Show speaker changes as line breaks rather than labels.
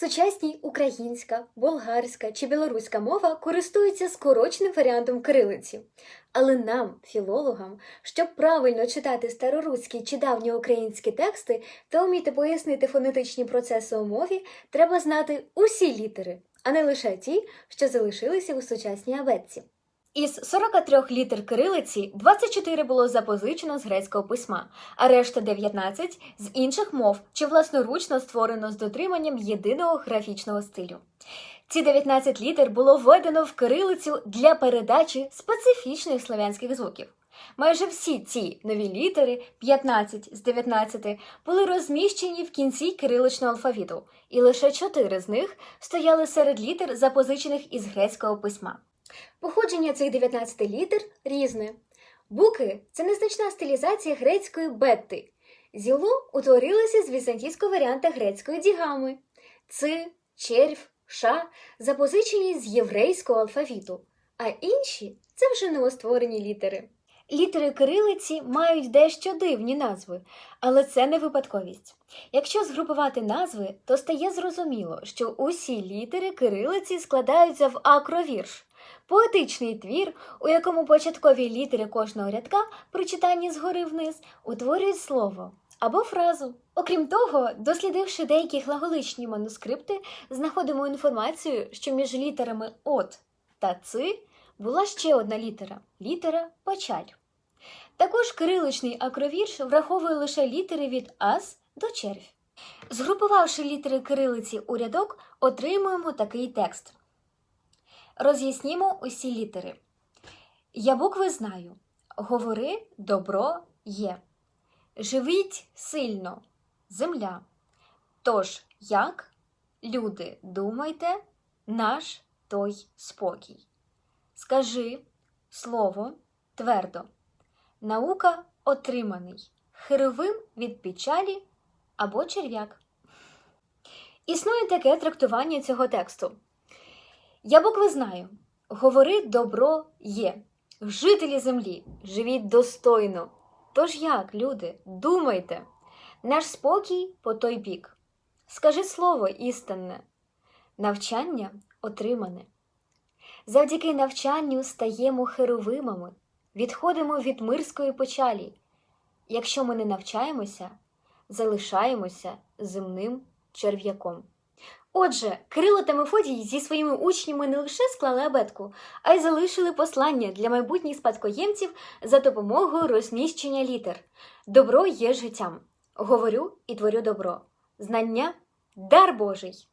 Сучасній українська, болгарська чи білоруська мова користуються скороченим варіантом кирилиці. Але нам, філологам, щоб правильно читати староруські чи давньоукраїнські тексти та вміти пояснити фонетичні процеси у мові, треба знати усі літери, а не лише ті, що залишилися у сучасній абетці. Із 43 літер кирилиці 24 було запозичено з грецького письма, а решта 19 з інших мов чи власноручно створено з дотриманням єдиного графічного стилю. Ці 19 літер було введено в кирилицю для передачі специфічних слов'янських звуків. Майже всі ці нові літери, 15 з 19, були розміщені в кінці кириличного алфавіту, і лише 4 з них стояли серед літер, запозичених із грецького письма. Походження цих 19 літер різне. Буки це незначна стилізація грецької бетти. Зіло утворилося з візантійського варіанта грецької дігами. Ци, червь, ша запозичені з єврейського алфавіту, а інші це вже новостворені літери. Літери кирилиці мають дещо дивні назви, але це не випадковість. Якщо згрупувати назви, то стає зрозуміло, що усі літери кирилиці складаються в акровірш. Поетичний твір, у якому початкові літери кожного рядка при читанні згори вниз утворюють слово або фразу. Окрім того, дослідивши деякі глаголичні манускрипти, знаходимо інформацію, що між літерами от та ци була ще одна літера літера почаль. Також кириличний акровірш враховує лише літери від ас до червь. Згрупувавши літери кирилиці у рядок, отримуємо такий текст. Роз'яснімо усі літери. Я букви знаю. Говори добро є. Живіть сильно, земля. Тож, як, люди, думайте, наш той спокій. Скажи слово твердо. Наука отриманий, херовим від печалі або черв'як. Існує таке трактування цього тексту. Я букви знаю. Говори добро є. Жителі землі, живіть достойно. Тож як, люди, думайте, наш спокій по той бік. Скажи слово істинне, навчання отримане. Завдяки навчанню стаємо херовимами, відходимо від мирської печалі. Якщо ми не навчаємося, залишаємося земним черв'яком. Отже, Кирило та Мефодій зі своїми учнями не лише склали абетку, а й залишили послання для майбутніх спадкоємців за допомогою розміщення літер. Добро є життям. Говорю і творю добро. Знання дар Божий.